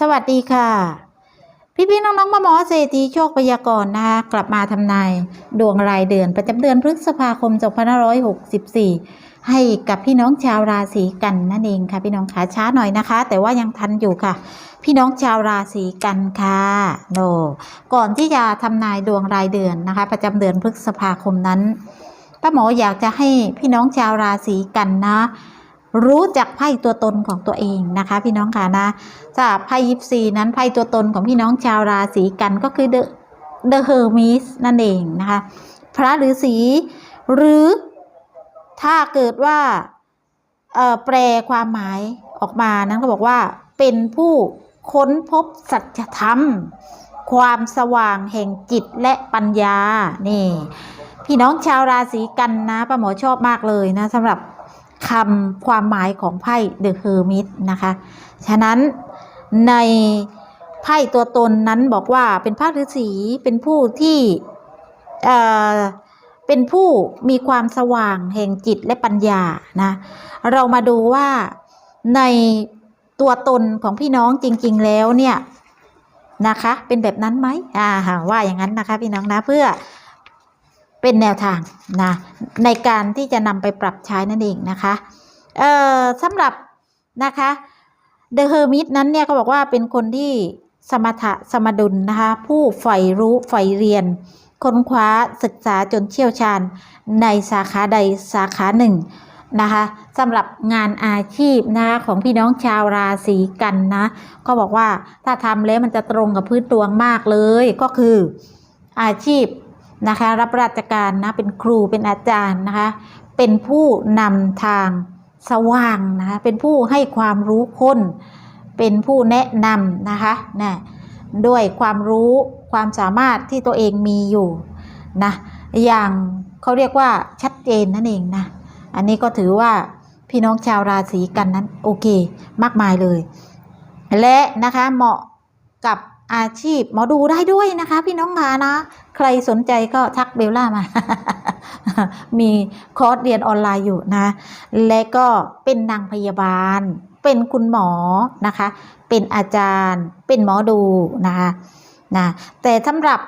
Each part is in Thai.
สวัสดีค่ะพี่พี่ๆน้องๆมาหมอเศรษฐีโชคพยากรณ์นะคะกลับมาทำนายดวงรายเดือนประจำเดือนพฤษภาคม 2564 ให้กับพี่น้องชาวราศีกันนั่นเองค่ะ พี่น้องขาช้าหน่อยนะคะ แต่ว่ายังทันอยู่ค่ะ พี่น้องชาวราศีกันค่ะโนก่อนที่จะทำนายดวงรายเดือนนะคะ ประจำเดือนพฤษภาคมนั้นป้าหมออยากจะให้พี่น้องชาวราศีกันนะ รู้จักไพ่ตัวตนของตัวเองนะคะ พี่น้องค่ะนะจากไพ่ยิปซีนั้นไพ่ตัวตนของพี่น้องชาวราศีกันก็คือ The The Hermes นั่นเองนะคะ พระฤาษีหรือถ้าเกิดว่าเอ่อแปลความหมายออกมานั้นก็บอกว่าเป็นผู้ค้นพบสัจธรรม ความสว่างแห่งจิตและปัญญา นี่ พี่น้องชาวราศีกันนะป้าหมอชอบมากเลยนะสำหรับ คำความหมายของไพ่ The Hermit นะคะ ฉะนั้นในไพ่ตัวตนนั้นบอกว่าเป็นพระฤาษีเป็นผู้ที่เอ่อเป็นผู้มีความสว่างแห่งจิตและปัญญานะเรามาดูว่าในตัวตนของพี่น้องจริง ๆ แล้วเนี่ยนะคะ เป็นแบบนั้นไหมอ่าว่าอย่างนั้นนะคะ พี่น้องนะเพื่อ เป็นแนวทางนะในการที่จะนำไปปรับใช้นั่นเองนะคะเอ่อสำหรับนะคะ The Hermit นั้นเนี่ยก็บอกว่าเป็นคนที่สมถะสมดุลนะคะผู้ใฝ่รู้ใฝ่เรียน ค้นคว้าศึกษาจนเชี่ยวชาญในสาขาใดสาขาหนึ่งนะคะสำหรับงานอาชีพนะคะของพี่น้องชาวราศีกันนะก็บอกว่าถ้าทำแล้วมันจะตรงกับพื้นดวงมากเลยก็คืออาชีพ นะคะ รับราชการนะเป็นครูเป็นอาจารย์นะคะ เป็นผู้นำทางสว่างนะคะเป็นผู้ให้ความรู้คนเป็นผู้แนะนำนะคะนะด้วยความรู้ความสามารถที่ตัวเองมีอยู่นะอย่างเขาเรียกว่าชัดเจนนั่นเองนะอันนี้ก็ถือว่าพี่น้องชาวราศีกันนั้นโอเค มากมายเลย และนะคะเหมาะกับ อาชีพหมอดูได้ด้วยนะคะ พี่น้องคะนะ ใครสนใจก็ทักเบลล่ามา มีคอร์สเรียนออนไลน์อยู่นะ และก็เป็นนางพยาบาล เป็นคุณหมอนะคะ เป็นอาจารย์ เป็นหมอดูนะคะนะแต่สำหรับ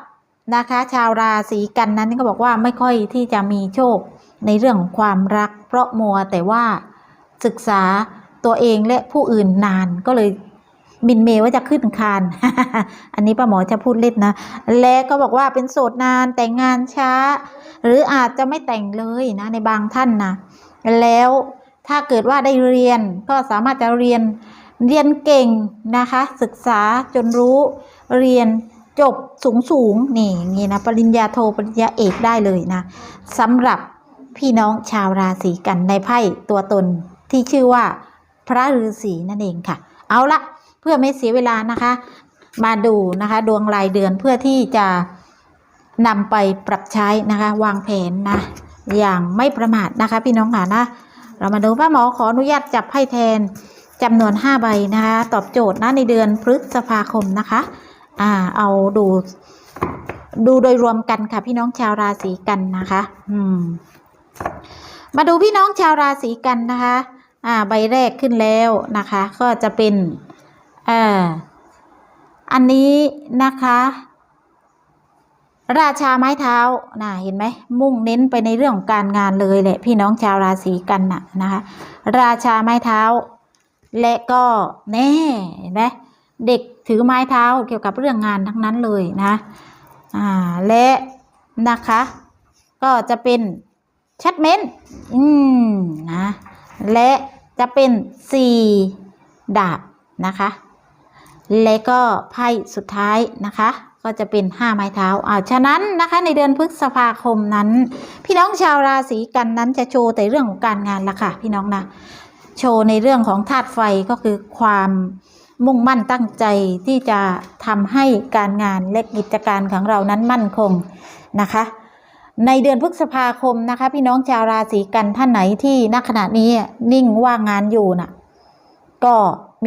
นะคะ ชาวราศีกันนั้นก็บอกว่าไม่ค่อยที่จะมีโชคในเรื่องของความรัก เพราะมัวแต่ว่าศึกษาตัวเองและผู้อื่นนานก็เลย มินเมว่าจะขึ้นคาน อันนี้ป้าหมอจะพูดเล่นนะ และก็บอกว่าเป็นโสดนานแต่งงานช้า หรืออาจจะไม่แต่งเลยนะในบางท่านนะแล้วถ้าเกิดว่าได้เรียนก็สามารถจะเรียนเรียนเก่งนะคะ ศึกษาจนรู้เรียนจบสูงสูงนี่อย่างนี้นะปริญญาโทปริญญาเอกได้เลยนะสำหรับพี่น้องชาวราศีกันในไพ่ตัวตนที่ชื่อว่าพระฤาษีนั่นเองค่ะ เอาละ เพื่อไม่เสียเวลานะคะ มาดูนะคะ ดวงรายเดือนเพื่อที่จะนำไปปรับใช้นะคะ วางแผนนะ อย่างไม่ประมาทนะคะ พี่น้องค่ะนะ เรามาดูป้าหมอขออนุญาตจับไพ่แทนจำนวน 5 ใบนะคะ ตอบโจทย์นะในเดือนพฤษภาคมนะคะ อ่า เอาดูดูโดยรวมกันค่ะ พี่น้องชาวราศีกันนะคะ อืม มาดูพี่น้องชาวราศีกันนะคะ อ่า ใบแรกขึ้นแล้วนะคะ ก็จะเป็น เอ่ออันนี้นะคะ ราชาไม้เท้าน่ะเห็นไหมมุ่งเน้นไปในเรื่องของการงานเลยแหละพี่น้องชาวราศีกันนะนะคะ ราชาไม้เท้า และก็แน่เห็นไหมเด็กถือไม้เท้าเกี่ยวกับเรื่องงานทั้งนั้นเลยนะอ่าและนะคะ ก็จะเป็นชัดเม้นอืมนะและจะเป็นสี่ดาบนะคะ และก็ไพ่สุดท้ายนะคะ ก็จะเป็นห้าไม้เท้าอ่าฉะนั้นนะคะในเดือนพฤษภาคมนั้น พี่น้องชาวราศีกันนั้นจะโชว์แต่เรื่องของการงานละค่ะ พี่น้องนะโชว์ในเรื่องของธาตุไฟก็คือความมุ่งมั่นตั้งใจที่จะทำให้การงานและกิจการของเรานั้นมั่นคงนะคะ ในเดือนพฤษภาคมนะคะ พี่น้องชาวราศีกันท่านไหนที่ณขณะนี้นิ่งว่างงานอยู่น่ะ ก็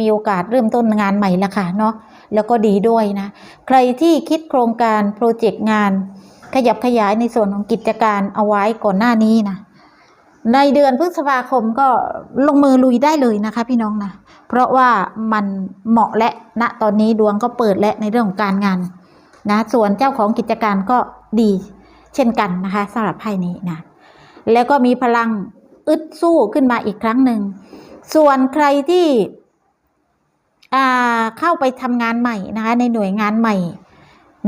มีโอกาสเริ่มต้นงานใหม่ละค่ะเนาะแล้วก็ดีด้วยนะ ใครที่คิดโครงการโปรเจกต์งาน ขยับขยายในส่วนของกิจการเอาไว้ก่อนหน้านี้นะในเดือนพฤษภาคมก็ลงมือลุยได้เลยนะคะ พี่น้องนะเพราะว่ามันเหมาะและณตอนนี้ดวงก็เปิดและในเรื่องของการงานนะส่วนเจ้าของกิจการก็ดีเช่นกันนะคะสำหรับไพ่นี้นะแล้วก็มีพลังอึดสู้ขึ้นมาอีกครั้งหนึ่งส่วนใครที่ เข้าไปทำงานใหม่นะคะ ในหน่วยงานใหม่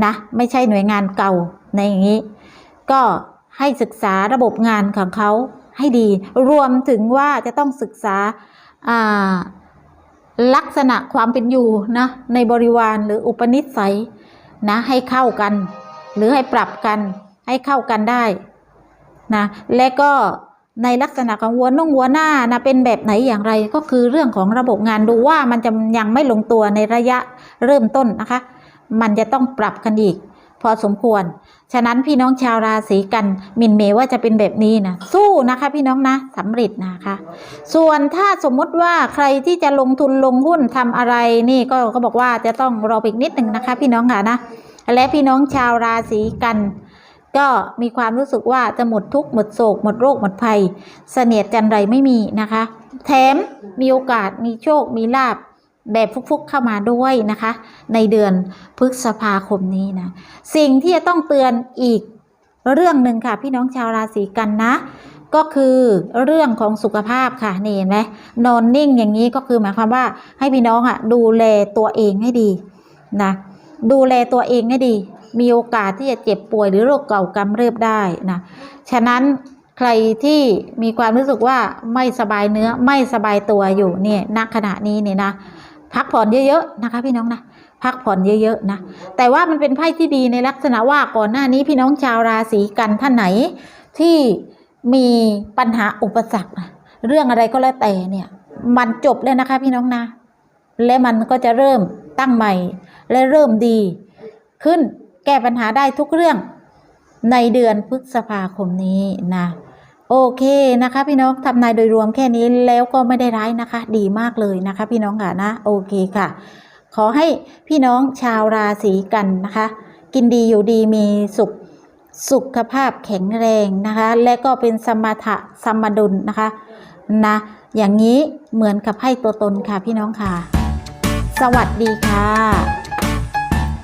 นะไม่ใช่หน่วยงานเก่าในอย่างนี้ ก็ให้ศึกษาระบบงานของเขาให้ดี รวมถึงว่าจะต้องศึกษาอ่าลักษณะความเป็นอยู่นะในบริวารหรืออุปนิสัยนะให้เข้ากัน หรือให้ปรับกันให้เข้ากันได้นะและก็ ในลักษณะของวัวน่องวัวหน้านะเป็นแบบไหนอย่างไรก็คือเรื่องของระบบงานดูว่ามันจะยังไม่ลงตัวในระยะเริ่มต้นนะคะ มันจะต้องปรับกันอีก พอสมควร ฉะนั้นพี่น้องชาวราศีกันมินเมว่าจะเป็นแบบนี้นะสู้นะคะ พี่น้องนะสำเร็จนะคะ ส่วนถ้าสมมติว่าใครที่จะลงทุนลงหุ้นทำอะไรนี่ก็ก็บอกว่าจะต้องรออีกนิดหนึ่งนะคะ พี่น้องค่ะนะและพี่น้องชาวราศีกัน ก็มีความรู้สึกว่าจะหมดทุกข์หมดโศก หมดโรค หมดภัย เสนียดจันไรไม่มีนะคะ แถมมีโอกาสมีโชคมีลาบแบบฟุกๆเข้ามาด้วยนะคะ ในเดือนพฤษภาคมนี้นะ สิ่งที่จะต้องเตือนอีกเรื่องหนึ่งค่ะ พี่น้องชาวราศีกันนะ ก็คือเรื่องของสุขภาพค่ะนี่เห็นไหมนอนนิ่งอย่างนี้ก็คือหมายความว่าให้พี่น้องอะดูแลตัวเองให้ดีนะดูแลตัวเองให้ดี มีโอกาสที่จะเจ็บป่วยหรือโรคเก่ากำเริบได้นะฉะนั้นใครที่มีความรู้สึกว่าไม่สบายเนื้อไม่สบายตัวอยู่เนี่ยณขณะนี้เนี่ยนะพักผ่อนเยอะๆนะคะพี่น้องนะพักผ่อนเยอะๆนะแต่ว่ามันเป็นไพ่ที่ดีในลักษณะว่าก่อนหน้านี้พี่น้องชาวราศีกันท่านไหนที่มีปัญหาอุปสรรคเรื่องอะไรก็แล้วแต่เนี่ยมันจบแล้วนะคะพี่น้องนะ และมันก็จะเริ่มตั้งใหม่และเริ่มดีขึ้น แก้ปัญหาได้ทุกเรื่องในเดือนพฤษภาคมนี้นะโอเคนะคะพี่น้องทำนายโดยรวมแค่นี้แล้วก็ไม่ได้ร้ายนะคะ ดีมากเลยนะคะ พี่น้องค่ะนะโอเคค่ะ ขอให้พี่น้องชาวราศีกันนะคะ กินดีอยู่ดีมีสุขสุขภาพแข็งแรงนะคะ และก็เป็นสมถะสมดุลนะคะนะอย่างนี้เหมือนกับให้ตัวตนค่ะพี่น้องค่ะ สวัสดีค่ะ